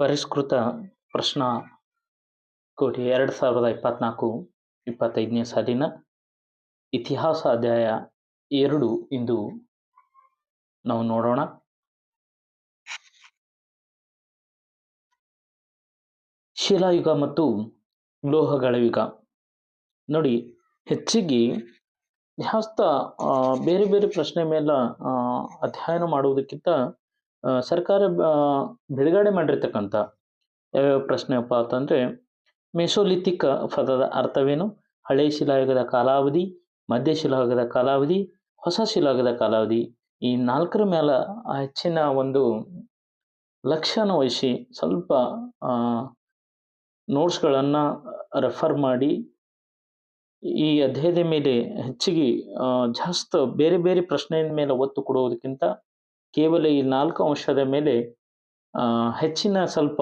ಪರಿಷ್ಕೃತ ಪ್ರಶ್ನಾ ಕೋಟಿ ಎರಡು ಸಾವಿರದ ಇಪ್ಪತ್ತ್ನಾಲ್ಕು ಇಪ್ಪತ್ತೈದನೇ ಸಾಲಿನ ಇತಿಹಾಸ ಅಧ್ಯಾಯ ಎರಡು ಇಂದು ನಾವು ನೋಡೋಣ. ಶಿಲಾಯುಗ ಮತ್ತು ಲೋಹಗಳ ಯುಗ. ನೋಡಿ, ಹೆಚ್ಚಿಗೆ ಇತಿಹಾಸ ಬೇರೆ ಬೇರೆ ಪ್ರಶ್ನೆ ಮೇಲೆ ಅಧ್ಯಯನ ಮಾಡುವುದಕ್ಕಿಂತ ಸರ್ಕಾರ ಬಿಡುಗಡೆ ಮಾಡಿರ್ತಕ್ಕಂಥ ಯಾವ್ಯಾವ ಪ್ರಶ್ನೆಯಪ್ಪ ಅಂತಂದರೆ, ಮೆಸೋಲಿಥಿಕ್ ಪದದ ಅರ್ಥವೇನು? ಹಳೆ ಶಿಲಾಯುಗದ ಕಾಲಾವಧಿ, ಮಧ್ಯ ಶಿಲಾಯುಗದ ಕಾಲಾವಧಿ, ಹೊಸ ಶಿಲಾಯುಗದ ಕಾಲಾವಧಿ. ಈ ನಾಲ್ಕರ ಮೇಲೆ ಹೆಚ್ಚಿನ ಒಂದು ಲಕ್ಷಣ ವಹಿಸಿ ಸ್ವಲ್ಪ ನೋಟ್ಸ್ಗಳನ್ನು ರೆಫರ್ ಮಾಡಿ, ಈ ಅಧ್ಯಾಯದ ಮೇಲೆ ಹೆಚ್ಚಿಗೆ ಜಾಸ್ತಿ ಬೇರೆ ಬೇರೆ ಪ್ರಶ್ನೆಯ ಮೇಲೆ ಒತ್ತು ಕೊಡುವುದಕ್ಕಿಂತ ಕೇವಲ ಈ ನಾಲ್ಕು ಅಂಶದ ಮೇಲೆ ಹೆಚ್ಚಿನ ಸ್ವಲ್ಪ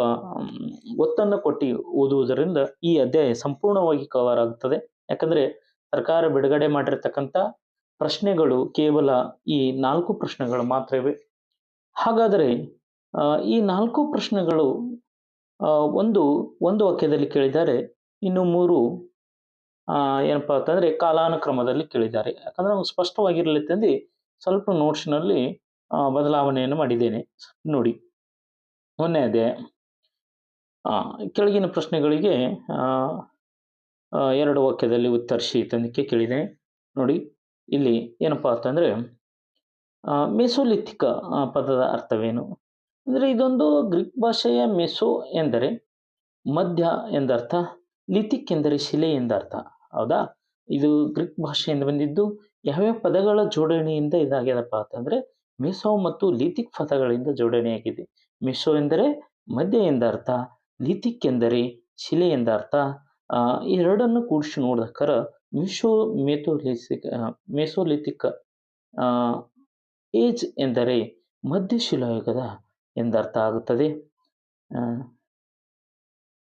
ಒತ್ತನ್ನು ಕೊಟ್ಟು ಓದುವುದರಿಂದ ಈ ಅಧ್ಯಾಯ ಸಂಪೂರ್ಣವಾಗಿ ಕವರ್ ಆಗ್ತದೆ. ಯಾಕಂದರೆ ಸರ್ಕಾರ ಬಿಡುಗಡೆ ಮಾಡಿರ್ತಕ್ಕಂಥ ಪ್ರಶ್ನೆಗಳು ಕೇವಲ ಈ ನಾಲ್ಕು ಪ್ರಶ್ನೆಗಳು ಮಾತ್ರ ಇವೆ ಹಾಗಾದರೆ ಈ ನಾಲ್ಕು ಪ್ರಶ್ನೆಗಳು ಒಂದು ಒಂದು ವಾಕ್ಯದಲ್ಲಿ ಕೇಳಿದ್ದಾರೆ, ಇನ್ನು ಮೂರು ಏನಪ್ಪ ಅಂತಂದರೆ ಕಾಲಾನುಕ್ರಮದಲ್ಲಿ ಕೇಳಿದ್ದಾರೆ. ಯಾಕಂದರೆ ನಾವು ಸ್ಪಷ್ಟವಾಗಿರಲಿತ್ತಂದು ಸ್ವಲ್ಪ ನೋಟ್ಸ್ನಲ್ಲಿ ಬದಲಾವಣೆಯನ್ನು ಮಾಡಿದ್ದೇನೆ. ನೋಡಿ, ಮೊನ್ನೆಯದೇ ಕೆಳಗಿನ ಪ್ರಶ್ನೆಗಳಿಗೆ ಎರಡು ವಾಕ್ಯದಲ್ಲಿ ಉತ್ತರಿಸಿ ತಂದಕ್ಕೆ ಕೇಳಿದೆ. ನೋಡಿ, ಇಲ್ಲಿ ಏನಪ್ಪಾ ಅಂತಂದರೆ ಮೆಸೋಲಿಥಿಕ ಪದದ ಅರ್ಥವೇನು? ಅಂದರೆ ಇದೊಂದು ಗ್ರೀಕ್ ಭಾಷೆಯ ಮೆಸೋ ಎಂದರೆ ಮಧ್ಯ ಎಂದರ್ಥ, ಲಿಥಿಕ್ ಎಂದರೆ ಶಿಲೆ ಎಂದರ್ಥ. ಹೌದಾ? ಇದು ಗ್ರೀಕ್ ಭಾಷೆಯಿಂದ ಬಂದಿದ್ದು, ಯಾವ್ಯಾವ ಪದಗಳ ಜೋಡಣೆಯಿಂದ ಇದಾಗ್ಯದಪ್ಪ ಅಂತಂದರೆ ಮೆಸೋ ಮತ್ತು ಲಿಥಿಕ್ ಪದಗಳಿಂದ ಜೋಡಣೆಯಾಗಿದೆ ಮೆಸೋ ಎಂದರೆ ಮಧ್ಯ ಎಂದರ್ಥ ಲಿಥಿಕ್ ಎಂದರೆ ಶಿಲೆ ಎಂದರ್ಥ ಎರಡನ್ನು ಕೂಡಿಸಿ ನೋಡ್ದಕ್ಕರ ಮಿಶೋ ಮೆಥೋಲಿಸಿಕ್ ಮೆಸೋಲಿಥಿಕ್ ಏಜ್ ಎಂದರೆ ಮಧ್ಯಶಿಲಾಯುಗದ ಎಂದರ್ಥ ಆಗುತ್ತದೆ.